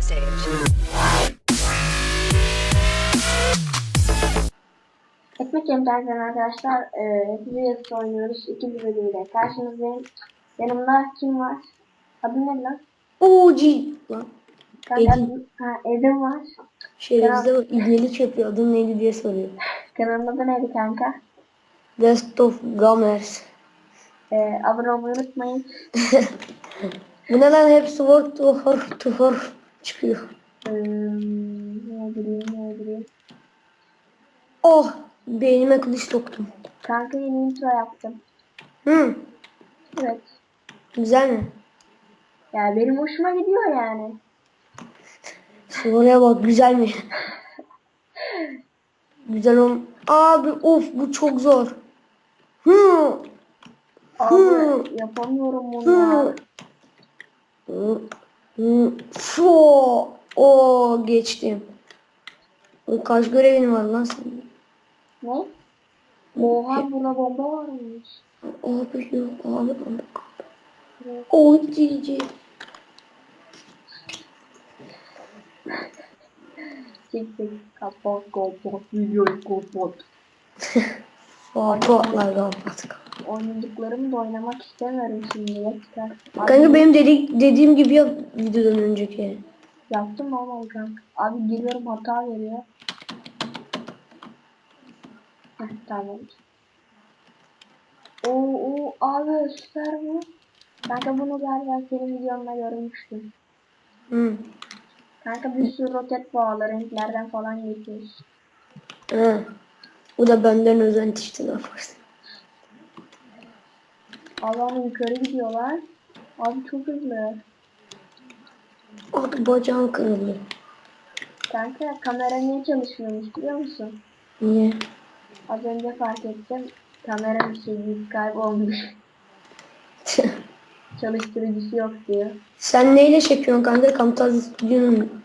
message. Ekmek Yemekler'den arkadaşlar e, Reels oynuyoruz. İkinci bölümde karşınızdayım. Yanımda kim var? Adın ne lan? Lan. Kanka, Edim. ha, Edim var. Şerefsize bak ibnelik yapıyor. Adın neydi diye soruyor. Kanalın adı neydi kanka? Best of Gamers. E, abone olmayı unutmayın. Bu ne lan hep sword to harf to harf çıkıyor. E, ne bileyim ne bileyim. Oh beynime kılıç soktum. Kanka yeni intro yaptım. Hı, Evet. güzel mi? Ya benim hoşuma gidiyor yani. Soruya bak güzel mi? güzel ol. Abi of bu çok zor. Hı. Abi Hı. yapamıyorum bunu. Hı. Hı. Fo. O geçtim. Kaç görevin var lan senin? Ne? Oha buna bomba varmış. Abi yok abi abi. Oy cici. Çek çek kapat kapat videoyu kapat. Patlatlar kapat. Oynadıklarımı da oynamak istemiyorum şimdi Kanka benim dedi, dediğim gibi yap videodan önceki. Yaptım ama kanka. Abi giriyorum hata veriyor. Heh, tamam. Oo, oo abi süper bu. Kanka bunu galiba senin videonda görmüştüm. Hı. Kanka bir sürü roket bağlı renklerden falan geçiyoruz. Ha. Bu da benden özent işte ne yaparsın. Allah'ım yukarı gidiyorlar. Abi çok hızlı. Abi bacağım kırıldı. Kanka kamera niye çalışmıyormuş biliyor musun? Niye? Az önce fark ettim. Kameranın şeyi kaybolmuş. Çalıştırıcısı yok diyor. Sen neyle çekiyorsun kanka? Camtasia Studio'nun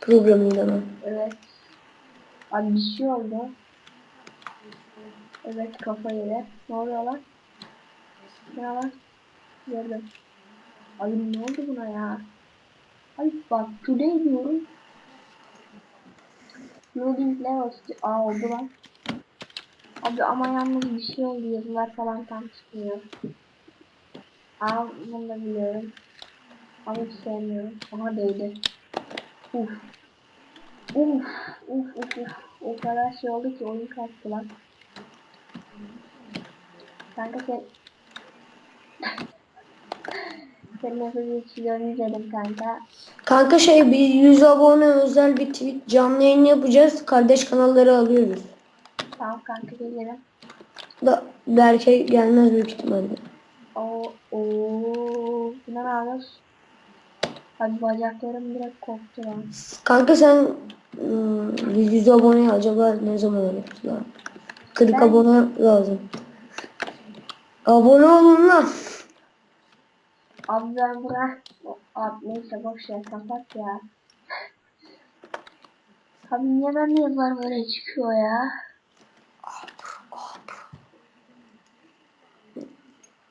programıyla mı? Evet. Abi bir şey oldu. Evet kafa yere. Ne oluyor lan? Ne lan? Gördüm. Abi ne oldu buna ya? Ay bak today diyorum. Loading levels. Aa oldu lan. Abi ama yalnız bir şey oldu. Yazılar falan tam çıkmıyor. Aa bunu da biliyorum. Ama hiç sevmiyorum. Aha değdi. Uf. Uf, uf, uf, uf. O kadar şey oldu ki oyun kalktı lan. Kanka sen... Senin nasıl geçiyorsun izledim kanka. Kanka şey bir 100 abone özel bir tweet canlı yayın yapacağız. Kardeş kanalları alıyoruz. Tamam kanka gelirim. Da Berke gelmez büyük ihtimalle. Oo, oo. Buna ne yapıyorsun? Abi bacaklarım direkt koptu lan. Kanka sen ıı, 100 abone acaba ne zaman olurlar? 40 Ben- abone lazım. Abone olun lan. Abi ben buna... Abi neyse boş ver kapat ya. Abi niye ben yazılar böyle çıkıyor ya?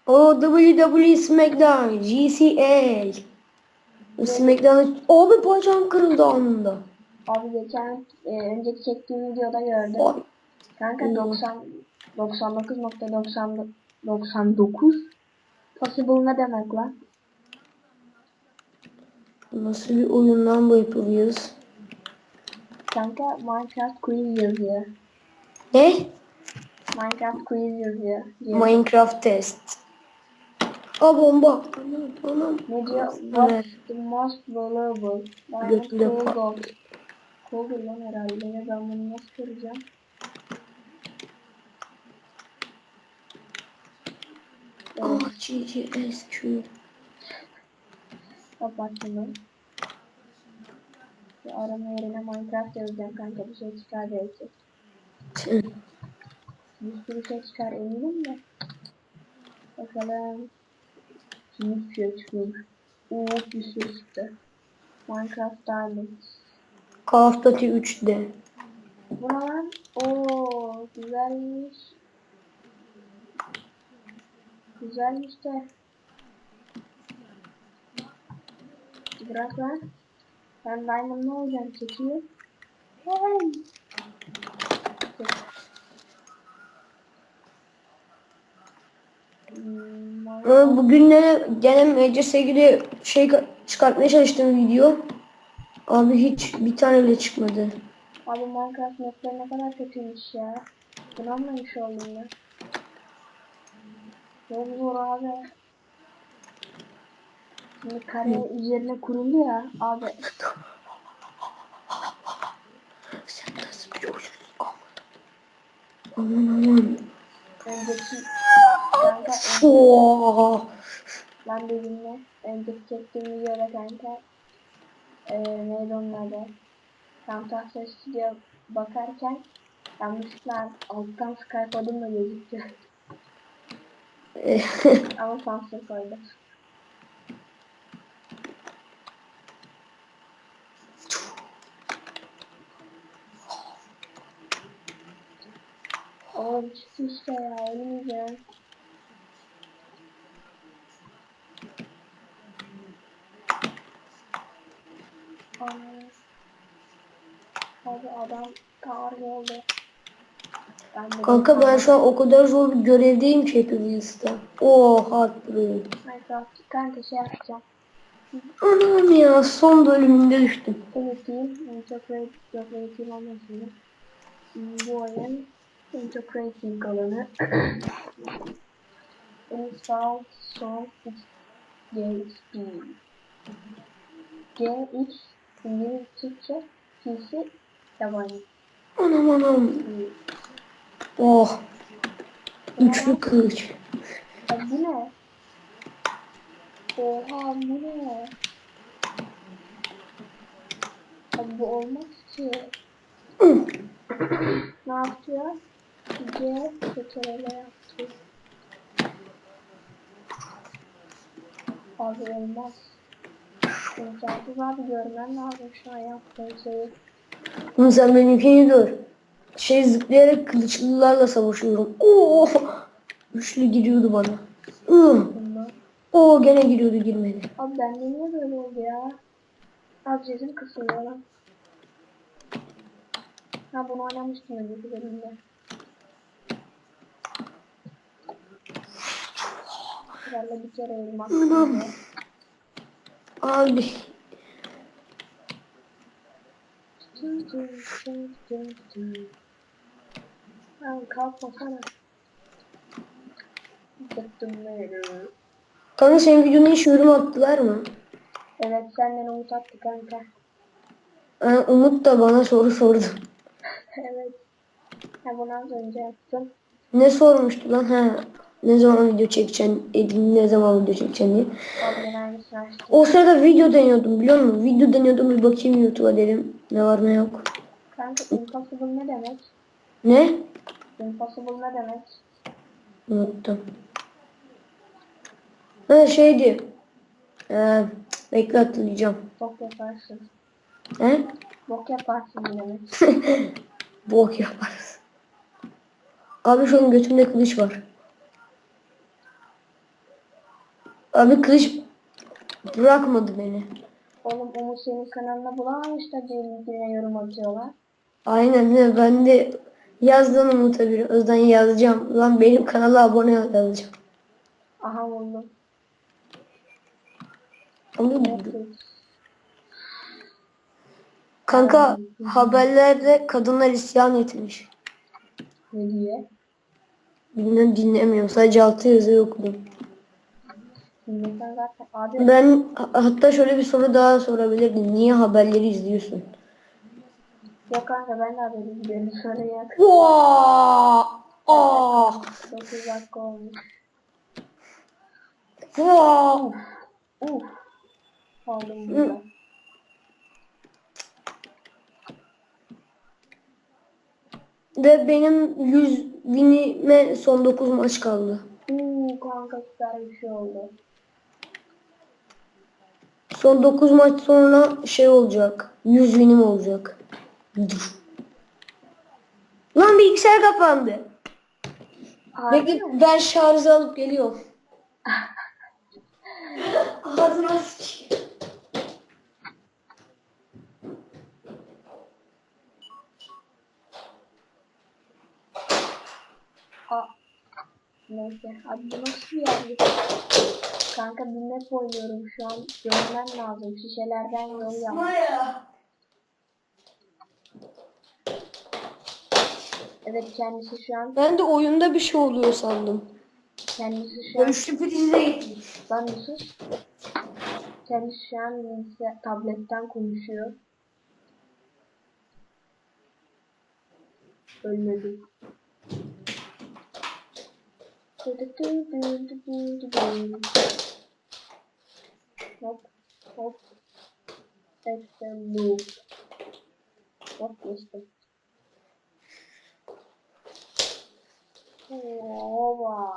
O WWE SmackDown GCA. SmackDown abi bacağım kırıldı anında. Abi geçen e, önceki çektiğim videoda gördüm. Ay, Kanka Hmm. 90 99.99 99 possible ne demek lan? Nasıl bir oyun lan bu yapıyoruz? Kanka Minecraft quiz yazıyor. Ne? Minecraft quiz yazıyor. diyor. Minecraft test. Aa bomba. Anam anam. ne diyor? What's the most valuable? Diamond gold. Cool gold lan herhalde. Ben bunu nasıl göreceğim? Ah GGSQ. Kapat bunu. Bir arama yerine Minecraft yazacağım kanka bir şey çıkar belki. Bir sürü şey çıkar eminim de. Bakalım. Şimdi hiçbir şey çıkıyormuş. Oo bir sürü çıktı. Minecraft Diamond. Call of Duty 3'de. Bu ne lan? Oo güzelmiş. Güzelmiş de. Bırak lan. Ben Diamond ne olacağım çekiyor. Hey. Hmm, Ama Bugün de gene MCS'de şey ka- çıkartmaya çalıştım video. Abi hiç bir tane bile çıkmadı. Abi Minecraft mapleri ne kadar kötüymüş ya. İnanmamış oldum ya. Çok zor abi. Şimdi kare üzerine kuruldu ya abi. Sen nasıl biliyorsun? Aman aman. Önceki kanka Oo. ben de dinle. Önceki çektiğim videoda kanka eee neydi onun adı? Camtasia Studio bakarken yanlışlıkla alttan Skype adımla gözüktü. Ama sansür koydum. Oğlum çıktı işte ya ölmeyeceğim. Abi adam tarih oldu. Kanka ben şu an o kadar zor bir görevdeyim ki Hepimiz'de. Oh heartbreak. Minecraft kanka şey yapacağım. Anam ya son bölümünde düştüm. Unutayım. Çok rating, çok rating olmasın. Bu oyun en çok rating alanı. Install Song GXP. GX İngiliz Türkçe PC yabancı. Anam anam. Oh. Üçlü kılıç. Abi bu ne? Oha bu ne? Abi bu olmaz ki. ne yapıyor? C seçeneğe yaptı. Abi olmaz. İmkansız abi görmen lazım şu an yaptığın şeyi. Sen benimkini gör. Şey zıplayarak kılıçlılarla savaşıyorum. Oo. Üçlü giriyordu bana. Ih. Oo gene giriyordu girmedi. Abi bende niye böyle oldu ya? Abi sesim kısılıyor. Ha bunu oynamıştım önceki bölümde. Herhalde bir kere elmas. Anam. Abi. Tın tın tın tın tın. Lan kalkmasana. Bıktım beni. Kanka senin videonu hiç yorum attılar mı? Evet senden umut attı kanka. Ha, Umut da bana soru sordu. evet. Ha bunu az önce yaptım. Ne sormuştu lan? Ha. Ne zaman video çekeceksin? Edin ne zaman video çekeceksin diye. O sırada video deniyordum biliyor musun? Video deniyordum bir bakayım YouTube'a dedim. Ne var ne yok. Kanka impossible ne demek? Ne? Impossible ne demek? Unuttum. Ha şeydi. Ee, bekle hatırlayacağım. Bok yaparsın. He? Bok yaparsın demek? Bok yaparız. Abi şu an götümde kılıç var. Abi kılıç bırakmadı beni. Oğlum Umut senin kanalına bulamamış da birine yorum atıyorlar. Aynen ben de yazdım Umut'a bir özden yazacağım. Lan benim kanala abone ol yazacağım. Aha buldum. Ama kanka haberlerde kadınlar isyan etmiş. Ne diye? Bilmem dinlemiyorum. Sadece altı yazı okudum. Ben ha- hatta şöyle bir soru daha sorabilirdim. Niye haberleri izliyorsun? Yok kanka ben de haberi gidiyorum. Sonra yak. Vaa! Ah! 9 dakika olmuş. Vaa! Uf. Aldım burada. Ve benim 100 binime son 9 maç kaldı. Uuu kanka süper bir şey oldu. Son 9 maç sonra şey olacak. 100 binim olacak. Lan bilgisayar kapandı. Harbi. Bekle ben şarjı alıp geliyorum. Ağzına sıçayım. Neyse abi nasıl yani? Kanka bir map oynuyorum şu an. Görmem lazım. Şişelerden yol yaptım. Evet kendisi şu an Ben de oyunda bir şey oluyor sandım. kendisi şu an Üçlü prize gitmiş. lan bir sus. Kendisi şu an bilgisayar tabletten konuşuyor. Ölmedi. Hop hop. Extra move. Hop geçtim. Ova.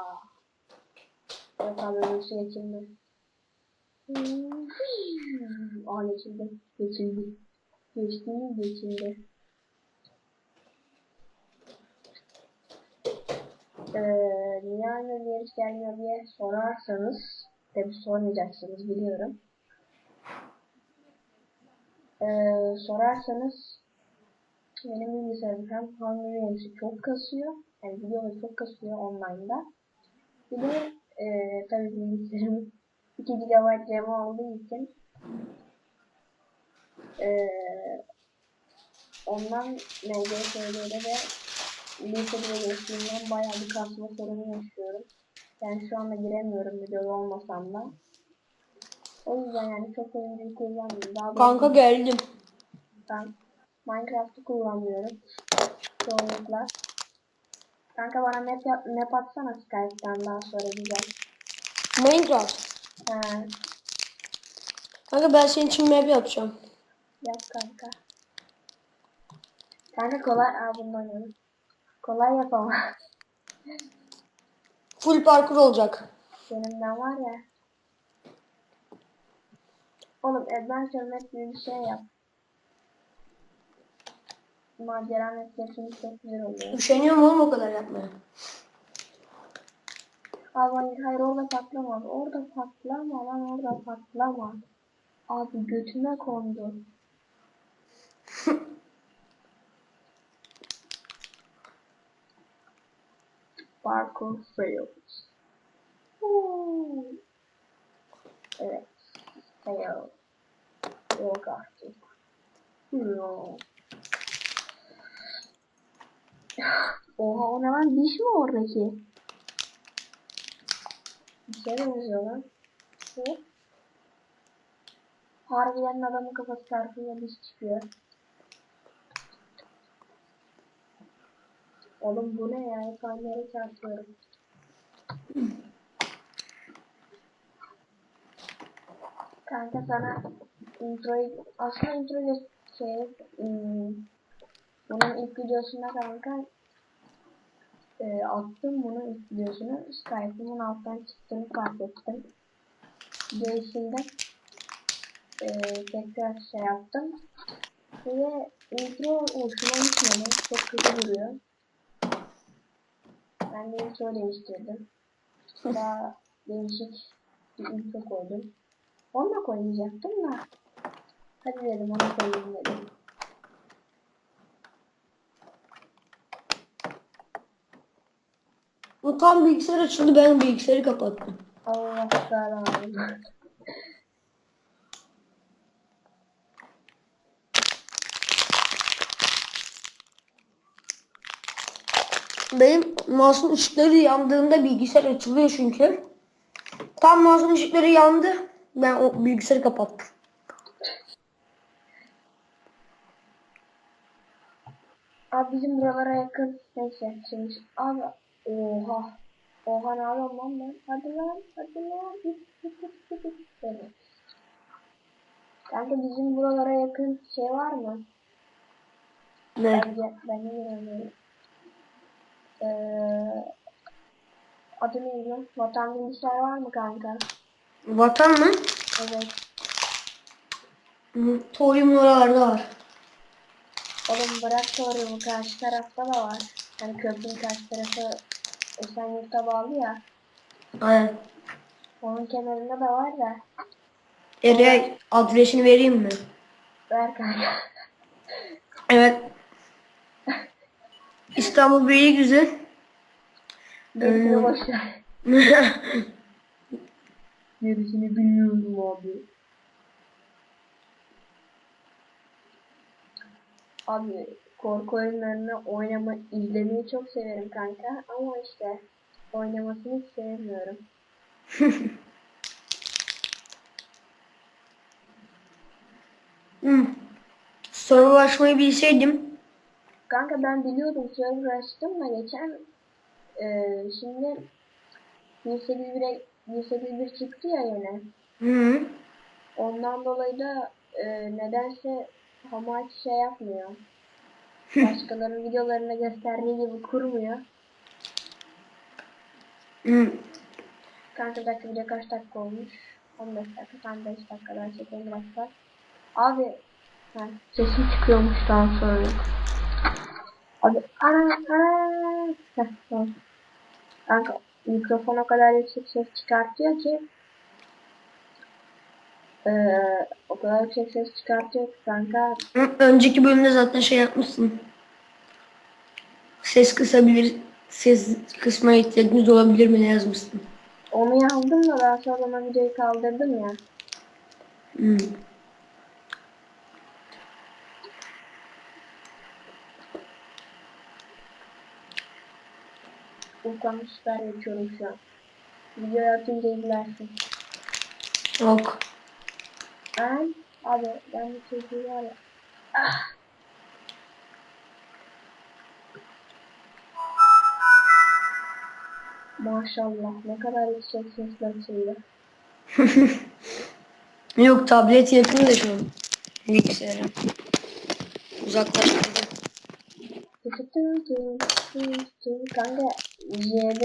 Öyle şey geçildi. Aa geçildi. Geçildi. Geçti? Geçildi. Ee, niye aynı bir gelmiyor diye sorarsanız tabi sormayacaksınız biliyorum. Ee, sorarsanız benim bilgisayarım hem Games'i çok kasıyor. Yani videoları çok kasıyor online'da. Bir de e, tabii bilgisayarım 2 GB RAM olduğu için e, ondan MGS'de de lisede geçtiğimden bayağı bir kasma sorunu yaşıyorum. Yani şu anda giremiyorum videoda olmasam da. O yüzden yani çok oyuncuyu kullanmıyorum. Daha Kanka geldim. ben Minecraft'ı kullanmıyorum. Çoğunlukla. Kanka bana map, yap- map atsana Skype'den daha sonra güzel. Minecraft. He, Kanka ben senin için map yapacağım. yap kanka. Kanka kolay, aa bunu oynayalım. Kolay yapamam. Full parkur olacak. Benimden var ya. Oğlum Adventure Map gibi bir şey yap. Macera mapleri çok güzel oluyor. Üşeniyorum oğlum o kadar yapmaya. Abi hayır, hayır orada patlama abi. Orada patlama lan orada patlama. Abi götüme kondu. Parkour fails. Woo. Evet. Fail. Yok artık. Yo. Oha o ne lan? Diş mi oradaki? Bir şey benziyor lan. Bu. Harbiden adamın kafası çarpıyor diş çıkıyor. Oğlum bu ne ya? Hep aynı yere çarpıyorum. Kanka sana introyu aslında introyu şey hmm, bunun ilk videosunda kanka e, attım bunu ilk videosunu Skype'ımın alttan çıktığını fark ettim. Videoyu e, tekrar şey yaptım. Ve intro hoşuma gitmedi. Çok kötü duruyor. Ben de intro değiştirdim. Daha değişik bir intro koydum. Onu da koyacaktım da. Hadi dedim onu koyayım dedim. Bu tam bilgisayar açıldı ben bilgisayarı kapattım. Allah belanı. Benim mouse'un ışıkları yandığında bilgisayar açılıyor çünkü. Tam mouse'un ışıkları yandı. Ben o bilgisayarı kapattım. Abi bizim buralara yakın. Neyse şimdi abi oha. Oha ne yapıyorum lan ben? Hadi lan hadi lan. Git git git git git. Evet. Kanka bizim buralara yakın şey var mı? Ne? Bence ben de bilmiyorum. Ee, adı neydi? Vatan bilgisayar var mı kanka? Vatan mı? Evet. Torium oralarda var. Oğlum bırak sorumu karşı tarafta da var. Hani köprünün karşı tarafı Esenyurt'a bağlı ya. Aynen. Onun kenarında da var da. Ereğe adresini vereyim mi? Ver kanka. Evet. İstanbul Beylikdüzü Gerisini Hmm. boş ver. Gerisini bilmiyorum abi. Abi korku oyunlarını oynama, izlemeyi çok severim kanka ama işte oynamasını hiç sevmiyorum. Hmm. Soru açmayı bilseydim. Kanka ben biliyordum server açtım da geçen eee şimdi 181'e 181 çıktı ya yine. Hı. Ondan dolayı da eee, nedense Hamachi şey yapmıyor. Başkalarının videolarında gösterdiği gibi kurmuyor. Kanka dakika video kaç dakika olmuş? 15 dakika. Tam 5 dakika daha çekeyim biraz. Abi ha, sesim çıkıyormuş daha sonra. Abi ana ana. Kanka mikrofon o kadar yüksek ses çıkartıyor ki eee o kadar yüksek ses çıkartıyor ki kanka Önceki bölümde zaten şey yapmışsın. Ses kısabilir, ses kısmına ihtiyacınız olabilir mi ne yazmışsın? onu yazdım da daha sonra videoyu kaldırdım ya. Hı. Furkan'ı süper yapıyorum şu an. Videoyu atınca izlersin. Ok. Ben abi ben bir çocuğu var ya. Ah. Maşallah ne kadar yüksek sesler söylüyor. Yok tablet yakın da şu an. Bilgisayara. Uzaklaştırdım. Kanka JB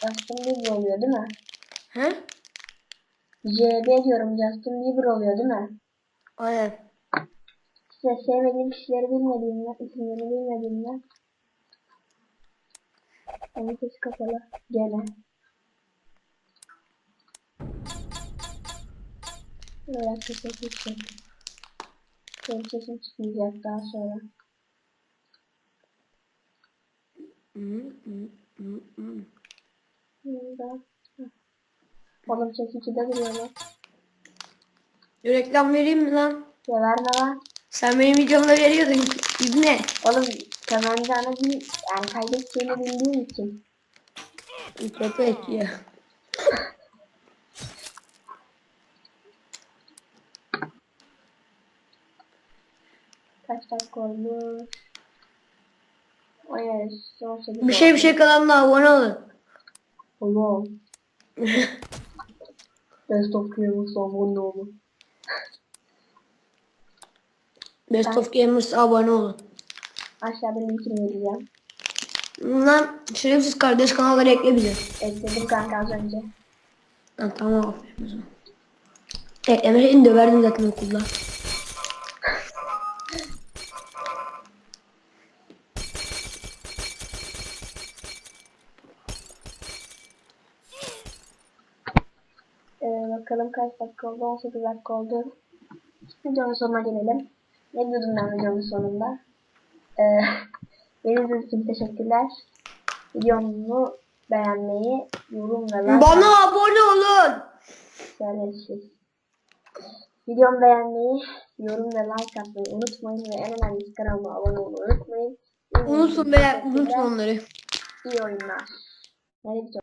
Justin Bieber oluyor değil mi? He? JB diyorum Justin Bieber oluyor değil mi? Aynen. İşte sevmediğim kişileri bilmediğimden, isimlerini bilmediğimden. Onun sesi kapalı. Gene. Biraz sesi yüksek. Benim sesim çıkmayacak daha sonra. Hı, hı, hı, hı. Burada. Oğlum ses 2'de duruyor lan. Bir reklam vereyim mi lan? Ya verme lan. Sen benim videomda veriyordun. İbne. Oğlum kazanacağını bil, yani kaybedeceğini bildiğin için. Kötü ya. Kaç dakika olmuş? O yes, Bir şey bir oldu. şey kanalına abone olun. Oğlum. Best of Gamers abone olun. Best of Gamers abone olun. Aşağıda linkini vereceğim. Lan şerefsiz kardeş kanalları ekle bize. Ekledim kanka az önce. Ha, tamam aferin o zaman. Eklemeseydin döverdim zaten okulda. Bakalım kaç dakika oldu? 18 dakika oldu. Videonun sonuna gelelim. Ne diyordum ben videonun sonunda? Ee, beni izlediğiniz için teşekkürler. Videomu beğenmeyi, yorum ve like Bana abone olun. Şerefsiz. Videomu beğenmeyi, yorum ve like atmayı unutmayın ve en önemlisi kanalıma abone olmayı unutmayın. Unutun be unutun onları. İyi oyunlar. Gidiyorum?